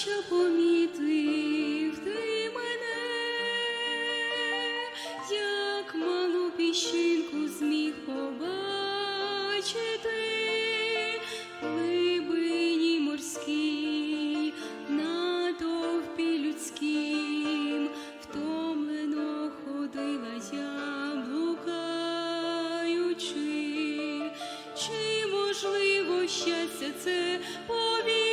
що помітив ти мене, як малу піщинку зміг побачити, в глибині морській, натовпі людським, втомлено ходила я, блукаючи, чи можливо щастя це повірити?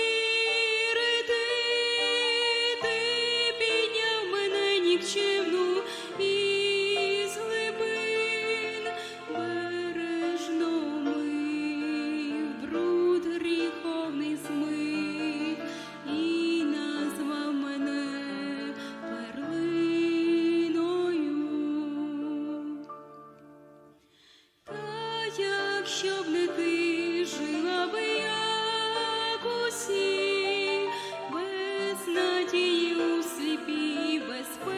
надії у сліпій безпечності,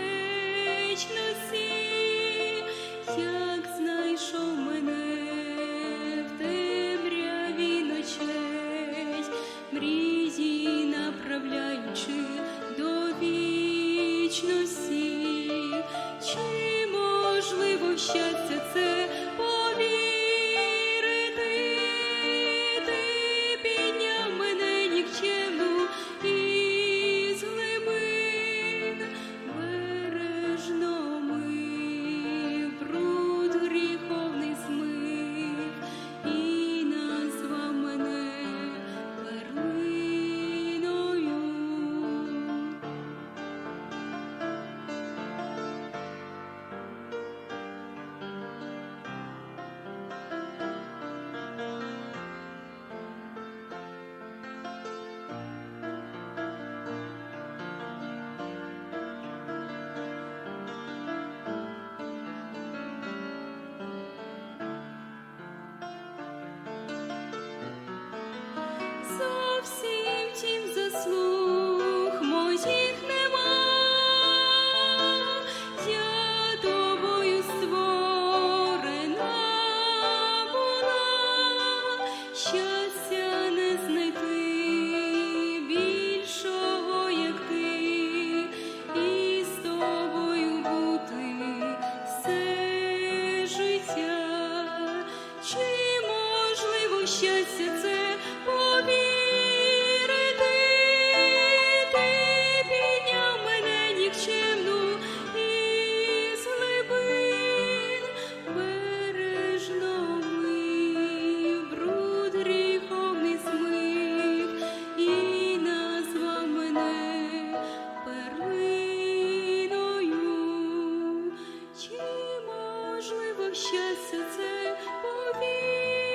як знайшов мене в темряві ночей, мрії направляючи до вічності, чи можливо щастя це? Чи можливо щастя це? 我选择在菩提。